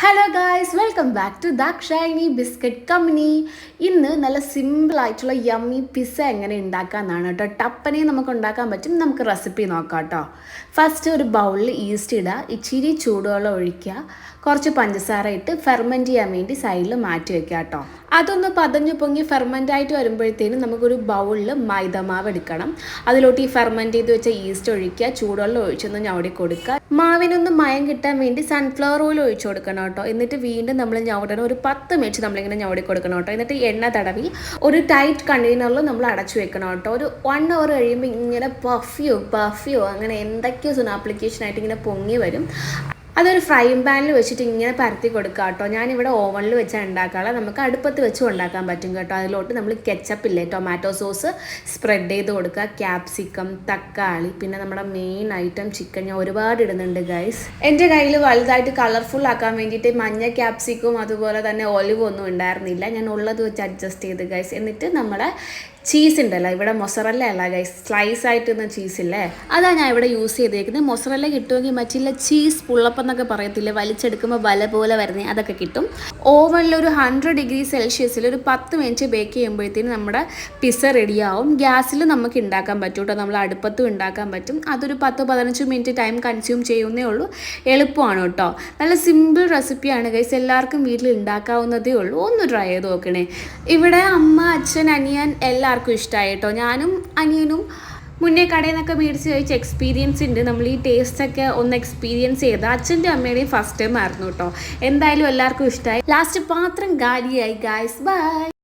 Hello guys welcome back to Dakshayani biscuit company ഇന്ന് നല്ല simple ആയിട്ടുള്ള യമ്മി പിസ്സ എങ്ങനെ ഉണ്ടാക്കാമെന്നാണ് കേട്ടോ ടപ്പനെ നമുക്ക് ഉണ്ടാക്കാൻ പറ്റും. നമുക്ക് റെസിപ്പി നോക്കാം കേട്ടോ ഫസ്റ്റ് ഒരു ബൗളിൽ ഈസ്റ്റ് ഇടുക ഇച്ചിരി ചൂടുവെള്ളം ഒഴിക്കുക. കുറച്ച് പഞ്ചസാര ഇട്ട് ഫെർമെന്റ് ചെയ്യാൻ വേണ്ടി സൈഡിൽ മാറ്റി വയ്ക്കുക കേട്ടോ അതൊന്ന് പതഞ്ഞു പൊങ്ങി ഫെർമെന്റ് ആയിട്ട് വരുമ്പോഴത്തേനും നമുക്കൊരു ബൗളിൽ മൈദമാവ് എടുക്കണം. അതിലോട്ട് ഈ ഫെർമെന്റ് ചെയ്ത് വെച്ച ഈസ്റ്റ് ഒഴിക്കുക ചൂടുവെള്ളം ഒഴിച്ചൊന്ന് ഞവടി കൊടുക്കുക. മാവിനൊന്ന് മയം കിട്ടാൻ വേണ്ടി സൺഫ്ലവർ ഓയിൽ ഒഴിച്ചു കൊടുക്കണം കേട്ടോ. എന്നിട്ട് വീണ്ടും നമ്മൾ ഞവടണം. ഒരു പത്ത് മിനിറ്റ് നമ്മളിങ്ങനെ ഞവടി കൊടുക്കണം കേട്ടോ. എന്നിട്ട് എണ്ണ തടവി ഒരു ടൈറ്റ് കണ്ടെയ്നറിൽ നമ്മൾ അടച്ചു വെക്കണം കേട്ടോ. ഒരു വൺ അവർ കഴിയുമ്പോൾ ഇങ്ങനെ പഫിയോ പഫിയോ അങ്ങനെ എന്തൊക്കെയോ സുന ആപ്ലിക്കേഷനായിട്ട് ഇങ്ങനെ പൊങ്ങി വരും. അതൊരു ഫ്രൈങ് പാനിൽ വെച്ചിട്ട് ഇങ്ങനെ പരത്തി കൊടുക്കുക കേട്ടോ ഞാനിവിടെ ഓവനിൽ വെച്ചാൽ ഉണ്ടാക്കാനുള്ള നമുക്ക് അടുപ്പത്ത് വെച്ചും ഉണ്ടാക്കാൻ പറ്റും കേട്ടോ. അതിലോട്ട് നമ്മൾ കെച്ചപ്പ് ഇല്ലേ? ടൊമാറ്റോ സോസ് സ്പ്രെഡ് ചെയ്ത് കൊടുക്കുക ക്യാപ്സിക്കം തക്കാളി പിന്നെ നമ്മുടെ മെയിൻ ഐറ്റം ചിക്കൻ ഞാൻ ഒരുപാട് ഇടുന്നുണ്ട് ഗൈസ് എന്റെ കയ്യിൽ വലുതായിട്ട് കളർഫുൾ ആക്കാൻ വേണ്ടിയിട്ട് മഞ്ഞ ക്യാപ്സിക്കും അതുപോലെ തന്നെ ഒലിവ് ഒന്നും ഉണ്ടായിരുന്നില്ല. ഞാൻ ഉള്ളത് വെച്ച് അഡ്ജസ്റ്റ് ചെയ്ത് ഗൈസ് എന്നിട്ട് നമ്മളെ ചീസ് ഉണ്ടല്ലോ ഇവിടെ മൊസറല്ല അല്ല ഗൈസ് സ്ലൈസ് ആയിട്ടൊന്നും ചീസ് ഇല്ലേ അതാണ് ഞാൻ ഇവിടെ യൂസ് ചെയ്തേക്കുന്നത്. മൊസറല്ല കിട്ടുമെങ്കിൽ മറ്റുള്ള ചീസ് പുള്ളപ്പം എന്നൊക്കെ പറയത്തില്ലേ വലിച്ചെടുക്കുമ്പോൾ വല പോലെ വരുന്നത് അതൊക്കെ കിട്ടും. ഓവനിൽ ഒരു ഹൺഡ്രഡ് ഡിഗ്രി സെൽഷ്യസിൽ ഒരു പത്ത് മിനിറ്റ് ബേക്ക് ചെയ്യുമ്പോഴത്തേനും നമ്മുടെ പിസ്സ റെഡിയാവും ഗ്യാസിൽ നമുക്ക് ഉണ്ടാക്കാൻ പറ്റും കേട്ടോ നമ്മൾ അടുപ്പത്തും ഉണ്ടാക്കാൻ പറ്റും. അതൊരു പത്ത് പതിനഞ്ച് മിനിറ്റ് ടൈം കൺസ്യൂം ചെയ്യുന്നേ ഉള്ളൂ. എളുപ്പമാണ് കേട്ടോ നല്ല സിമ്പിൾ റെസിപ്പിയാണ് ഗൈസ് എല്ലാവർക്കും വീട്ടിൽ ഉണ്ടാക്കാവുന്നതേ ഉള്ളൂ. ഒന്ന് ട്രൈ ചെയ്ത് നോക്കണേ. ഇവിടെ അമ്മ അച്ഛൻ അനിയൻ എല്ലാവർക്കും ഇഷ്ടമായി കേട്ടോ. ഞാനും അനിയനും മുന്നേ കടയിൽ നിന്നൊക്കെ മേടിച്ച് കഴിച്ച എക്സ്പീരിയൻസ് ഉണ്ട്. നമ്മൾ ഈ ടേസ്റ്റ് ഒക്കെ ഒന്ന് എക്സ്പീരിയൻസ് ചെയ്ത് അച്ഛന്റെ അമ്മയുടെയും ഫസ്റ്റ് ടൈം ആയിരുന്നു കേട്ടോ. എന്തായാലും എല്ലാവർക്കും ഇഷ്ടമായി ലാസ്റ്റ് പാത്രം ഗാലിയായി ഗായ്സ് ബൈ